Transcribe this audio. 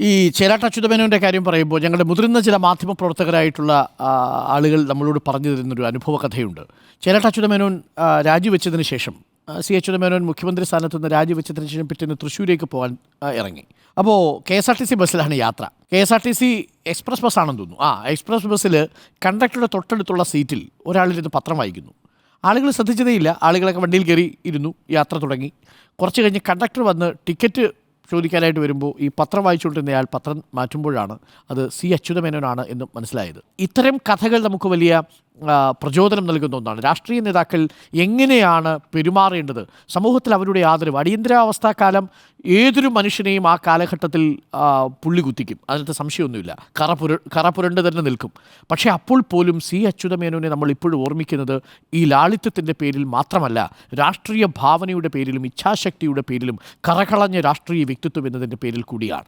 ഈ ചേരാട്ട അച്യുതമേനോന്റെ കാര്യം പറയുമ്പോൾ ഞങ്ങളുടെ മുതിർന്ന ചില മാധ്യമ പ്രവർത്തകരായിട്ടുള്ള ആളുകൾ നമ്മളോട് പറഞ്ഞു തരുന്നൊരു അനുഭവ കഥയുണ്ട്. ചേരാട്ട അച്യുതമേനോൻ രാജിവെച്ചതിന് ശേഷം സി അച്യുതമേനോൻ മുഖ്യമന്ത്രി സ്ഥാനത്ത് നിന്ന് രാജിവെച്ചതിന് ശേഷം പിറ്റേന്ന് തൃശ്ശൂരേക്ക് പോകാൻ ഇറങ്ങി. അപ്പോൾ K S R T C ബസ്സിലാണ് യാത്ര. K S R T C express ബസ്സാണെന്ന് തോന്നുന്നു. ആ എക്സ്പ്രസ് ബസ്സിൽ കണ്ടക്ടറുടെ തൊട്ടടുത്തുള്ള സീറ്റിൽ ഒരാളിരുന്ന് പത്രം വായിക്കുന്നു. ആളുകൾ ശ്രദ്ധിച്ചതേയില്ല. ആളുകളൊക്കെ വണ്ടിയിൽ കയറി ഇരുന്നു യാത്ര തുടങ്ങി. കുറച്ച് കഴിഞ്ഞ് കണ്ടക്ടർ വന്ന് ടിക്കറ്റ് ചോദിക്കാനായിട്ട് വരുമ്പോൾ ഈ പത്രം വായിച്ചുകൊണ്ടിരുന്നയാൾ പത്രം മാറ്റുമ്പോഴാണ് അത് സി അച്യുതമേനോനാണ് എന്ന് മനസ്സിലായത്. ഇത്തരം കഥകൾ നമുക്ക് വലിയ പ്രചോദനം നൽകുന്ന ഒന്നാണ്. രാഷ്ട്രീയ നേതാക്കൾ എങ്ങനെയാണ് പെരുമാറേണ്ടത്? സമൂഹത്തിൽ അവരുടെ ആദരവ് അടിയന്തരാവസ്ഥാക്കാലം ഏതൊരു മനുഷ്യനെയും ആ കാലഘട്ടത്തിൽ പുള്ളി കുത്തിക്കും. അതിനകത്ത് സംശയമൊന്നുമില്ല. കറ പുര കറ പുരണ്ട് തന്നെ നിൽക്കും. പക്ഷേ അപ്പോൾ പോലും സി. അച്യുതമേനോനെ നമ്മൾ ഇപ്പോഴും ഓർമ്മിക്കുന്നത് ഈ ലാളിത്യത്തിന്റെ പേരിൽ മാത്രമല്ല രാഷ്ട്രീയ ഭാവനയുടെ പേരിലും ഇച്ഛാശക്തിയുടെ പേരിലും കറകളഞ്ഞ രാഷ്ട്രീയ വ്യക്തിത്വം എന്നതിന്റെ പേരിൽ കൂടിയാണ്.